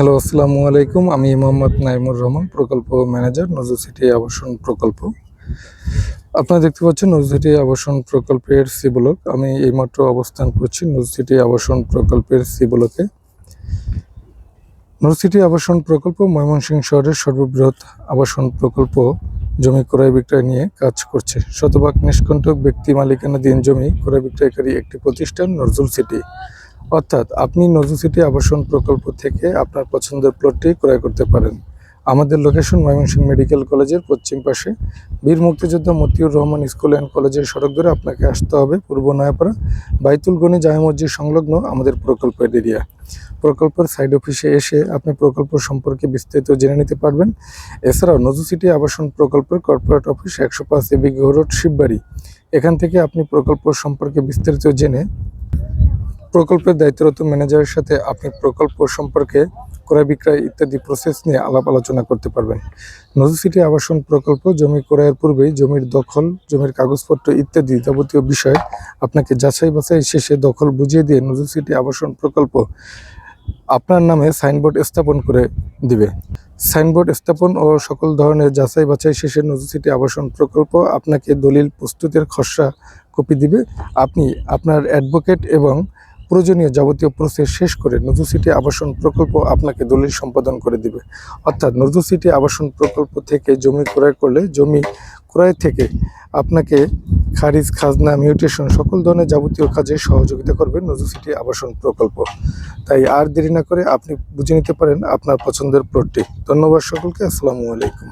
Hello, আসসালামু আলাইকুম। আমি মোহাম্মদ নাইমুর রহমান, প্রকল্প ম্যানেজার নজর সিটি আবাসন প্রকল্প। আপনারা দেখতে পাচ্ছেন নজর সিটি আবাসন প্রকল্পের সি ব্লক আমি এইমাত্র অবস্থান করছি নজর সিটি আবাসন প্রকল্পের সি ব্লকে নজর সিটি আবাসন প্রকল্প ময়মনসিংহ শহরের সর্ববৃহৎ আবাসন প্রকল্প। জমি ক্রয় বিক্রয় নিয়ে কাজ করছে। শতভাগ নিষ্কণ্টক ব্যক্তি মালিকানাধীন জমি ক্রয় বিক্রয়কারী একটি প্রতিষ্ঠান নজরুল সিটি। অর্থাৎ আপনি নজরুল সিটি আবাসন প্রকল্প থেকে আপনার পছন্দের প্লটটি ক্রয় করতে পারেন। আমাদের লোকেশন ময়মনসিংহ মেডিকেল কলেজের পশ্চিম পাশে। বীর মুক্তিযোদ্ধা মতিউর রহমান স্কুল অ্যান্ড কলেজের সড়ক ধরে আপনাকে আসতে হবে পূর্ব নয়াপাড়া বাইতুল গনি জামে মসজিদ সংলগ্ন আমাদের প্রকল্পের এরিয়া প্রকল্পের সাইড অফিসে এসে আপনি প্রকল্প সম্পর্কে বিস্তারিত জেনে নিতে পারবেন। এছাড়াও নজরুল সিটি আবাসন প্রকল্পের কর্পোরেট অফিস একশো পাঁচ এবি রোড শিববাড়ি। এখান থেকে আপনি প্রকল্প সম্পর্কে বিস্তারিত জেনে প্রকল্পের দায়িত্বরত ম্যানেজারের সাথে আপনি প্রকল্প সম্পর্কে ক্রয় বিক্রয় ইত্যাদি প্রসেস নিয়ে আলাপ আলোচনা করতে পারবেন। নজর সিটি আবাসন প্রকল্প, জমি ক্রয়ের পূর্বেই জমির দখল, জমির কাগজপত্র ইত্যাদি যাবতীয় বিষয় আপনাকে যাচাই বাছাই শেষে দখল বুঝিয়ে দিয়ে নজর সিটি আবাসন প্রকল্প আপনার নামে সাইনবোর্ড স্থাপন করে দিবে। সাইনবোর্ড স্থাপন ও সকল ধরনের যাচাই বাছাই শেষে নজর সিটি আবাসন প্রকল্প আপনাকে দলিল, প্রস্তুতের খসড়া কপি দিবে। আপনি আপনার অ্যাডভোকেট এবং প্রয়োজনীয় যাবতীয় প্রসেস শেষ করে নজরুল সিটি আবাসন প্রকল্প আপনাকে দলিল সম্পাদন করে দিবে। অর্থাৎ নজরুল সিটি আবাসন প্রকল্প থেকে জমি ক্রয় করলে জমি ক্রয় থেকে আপনাকে খারিজ, খাজনা, মিউটেশন সকল ধরনের যাবতীয় কাজে সহযোগিতা করবে নজরুল সিটি আবাসন প্রকল্প। তাই আর দেরি না করে আপনি বুঝে নিতে পারেন আপনার পছন্দের প্লটটি ধন্যবাদ সকলকে, আসসালামু আলাইকুম।